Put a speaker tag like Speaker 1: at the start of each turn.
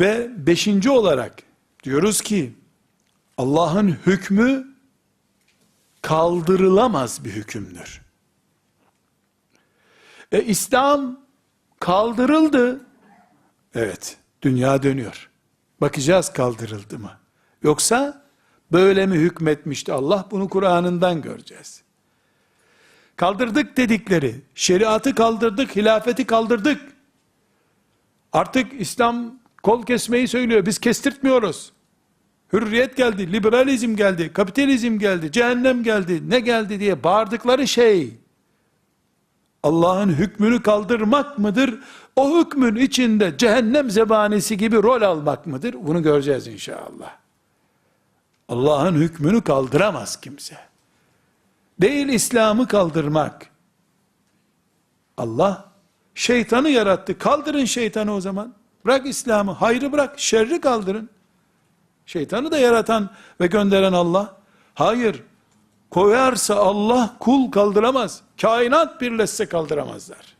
Speaker 1: Ve beşinci olarak diyoruz ki Allah'ın hükmü kaldırılamaz bir hükümdür. E İslam kaldırıldı. Evet, dünya dönüyor. Bakacağız kaldırıldı mı? Yoksa böyle mi hükmetmişti Allah? Bunu Kur'an'ından göreceğiz. Kaldırdık dedikleri, şeriatı kaldırdık, hilafeti kaldırdık. Artık İslam kol kesmeyi söylüyor, biz kestirtmiyoruz. Hürriyet geldi, liberalizm geldi, kapitalizm geldi, cehennem geldi, ne geldi diye bağırdıkları şey, Allah'ın hükmünü kaldırmak mıdır? O hükmün içinde cehennem zebanisi gibi rol almak mıdır? Bunu göreceğiz inşallah. Allah'ın hükmünü kaldıramaz kimse. Değil İslam'ı kaldırmak. Allah şeytanı yarattı. Kaldırın şeytanı o zaman. Bırak İslam'ı, hayrı bırak, şerri kaldırın. Şeytanı da yaratan ve gönderen Allah. Hayır, koyarsa Allah kul kaldıramaz. Kainat birleşse kaldıramazlar.